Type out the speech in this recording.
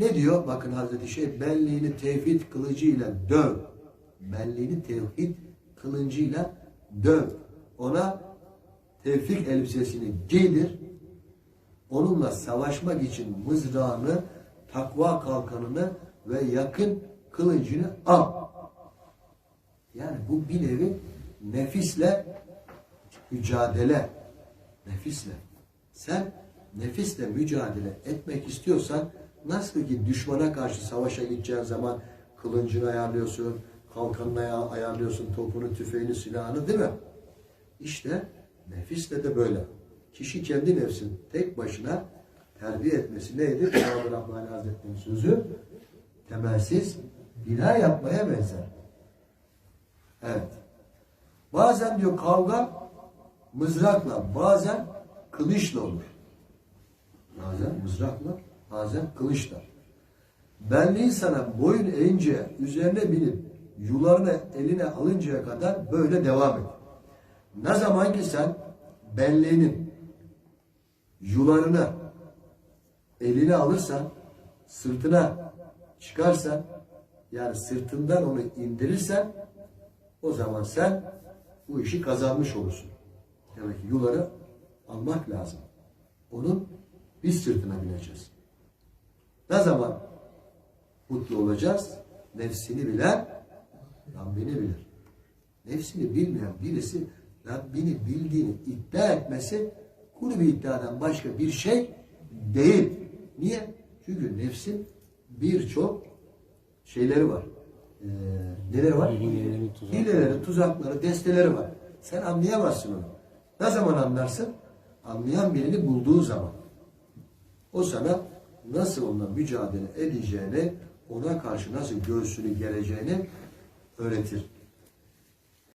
Ne diyor? Bakın Hazreti Şeyh benliğini tevhid kılıcıyla döv. Benliğini tevhid kılıcıyla döv. Ona tevfik elbisesini giydir. Onunla savaşmak için mızrağını, takva kalkanını ve yakın kılıcını al. Yani bu bir nevi nefisle mücadele. Nefisle. Sen nefisle mücadele etmek istiyorsan nasıl ki düşmana karşı savaşa gideceğin zaman kılıncını ayarlıyorsun, kalkanını aya- ayarlıyorsun, topunu, tüfeğini, silahını değil mi? İşte nefisle de böyle. Kişi kendi nefsini tek başına terbiye etmesi neydi? Cenab-ı Rahman Hazretleri'nin sözü temelsiz bina yapmaya benzer. Evet. Bazen diyor kavga mızrakla, bazen kılıçla olur. Bazen mızrakla, bazen kılıçla. Benliğin sana boyun eğince, üzerine binip yularını eline alıncaya kadar böyle devam et. Ne zaman ki sen benliğinin yularını eline alırsan, sırtına çıkarsan, yani sırtından onu indirirsen, o zaman sen bu işi kazanmış olursun. Demek ki yuları almak lazım. Onun biz sırtına bineceğiz. Ne zaman mutlu olacağız? Nefsini bilen Rabbini bilir. Nefsini bilmeyen birisi Rabbini bildiğini iddia etmesi kuru bir iddiadan başka bir şey değil. Niye? Çünkü nefsin birçok şeyleri var. Ee, neleri var? Hileleri, tuzakları. Desteleri var. Sen anlayamazsın onu. Ne zaman anlarsın? Anlayan birini bulduğu zaman. O sana nasıl onunla mücadele edeceğini, ona karşı nasıl göğsünü gereceğini öğretir.